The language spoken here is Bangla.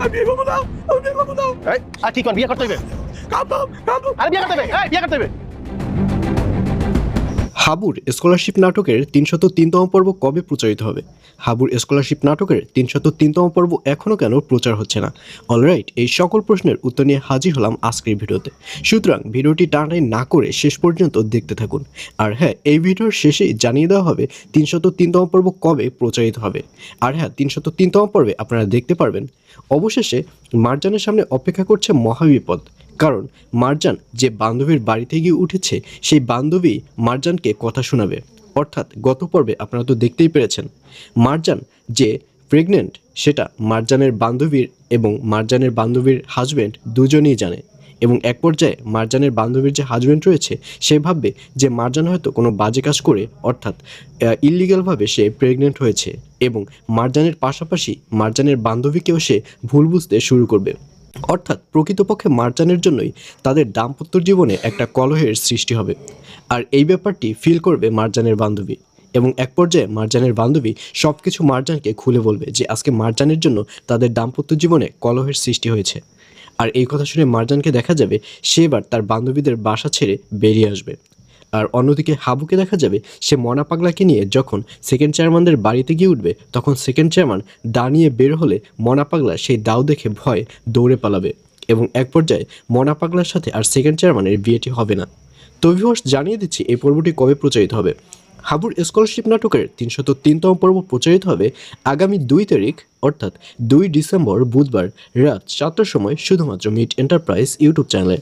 আমি বিয়ে করব না আমি বিয়ে করব না। এই আর ঠিক কর বিয়ে করতে কাঁদলাম আরে বিয়ে করতে হবে এই বিয়ে করতে হইবে? হাবুর স্কলারশিপ নাটকের তিনশত তিনতম পর্ব কবে প্রচারিত হবে? হাবুর স্কলারশিপ নাটকের তিনশত তিনতম পর্ব এখনও কেন প্রচার হচ্ছে না? অলরাইট, এই সকল প্রশ্নের উত্তর নিয়ে হাজির হলাম আজকের ভিডিওতে। সুতরাং ভিডিওটি টানাই না করে শেষ পর্যন্ত দেখতে থাকুন। আর হ্যাঁ এই ভিডিওর শেষেই জানিয়ে দেওয়া হবে তিনশত তিনতম পর্ব কবে প্রচারিত হবে। আর হ্যাঁ তিনশত তিনতম পর্বে আপনারা দেখতে পারবেন। অবশেষে মার্জানের সামনে অপেক্ষা করছে মহাবিপদ। কারণ মারজান যে বান্ধবীর বাড়িতে গিয়ে উঠেছে, সেই বান্ধবী মারজানকে কথা শোনাবে। অর্থাৎ গত পর্বে আপনারা তো দেখতেই পেরেছেন। মারজান যে প্রেগনেন্ট সেটা মারজানের বান্ধবীর এবং মারজানের বান্ধবীর হাজব্যান্ড দুজনেই জানে। এবং এক পর্যায়ে মারজানের বান্ধবীর যে হাজব্যান্ড রয়েছে, সে ভাববে যে মারজান হয়তো কোনো বাজে কাজ করে, অর্থাৎ ইলিগালভাবে সে প্রেগনেন্ট হয়েছে এবং মারজানের পাশাপাশি মার্জানের বান্ধবীকেও সে ভুল বুঝতে শুরু করবে। অর্থাৎ প্রকৃতপক্ষে মার্জানের জন্যই তাদের দাম্পত্য জীবনে একটা কলহের সৃষ্টি হবে। আর এই ব্যাপারটি ফিল করবে মার্জানের বান্ধবী। এবং এক পর্যায়ে মার্জানের বান্ধবী সব কিছু মার্জানকে খুলে বলবে যে, আজকে মার্জানের জন্য তাদের দাম্পত্য জীবনে কলহের সৃষ্টি হয়েছে। আর এই কথা শুনে মার্জানকে দেখা যাবে, সে এবার তার বান্ধবীদের বাসা ছেড়ে বেরিয়ে আসবে। আর অন্যদিকে হাবুকে দেখা যাবে সে মনা পাগলাকে নিয়ে যখন সেকেন্ড চেয়ারম্যানদের বাড়িতে গিয়ে উঠবে, তখন সেকেন্ড চেয়ারম্যান দা নিয়ে বের হলে মনা পাগলা সেই দাও দেখে ভয়ে দৌড়ে পালাবে এবং এক পর্যায়ে মনা পাগলার সাথে আর সেকেন্ড চেয়ারম্যানের বিয়েটি হবে না। তো ভিউয়ার্স জানিয়ে দিচ্ছি এই পর্বটি কবে প্রচারিত হবে। হাবুর স্কলারশিপ নাটকের তিনশত তিনতম পর্ব প্রচারিত হবে আগামী দুই তারিখ, অর্থাৎ দুই ডিসেম্বর বুধবার রাত সাতটার সময় শুধুমাত্র মিট এন্টারপ্রাইজ ইউটিউব চ্যানেলে।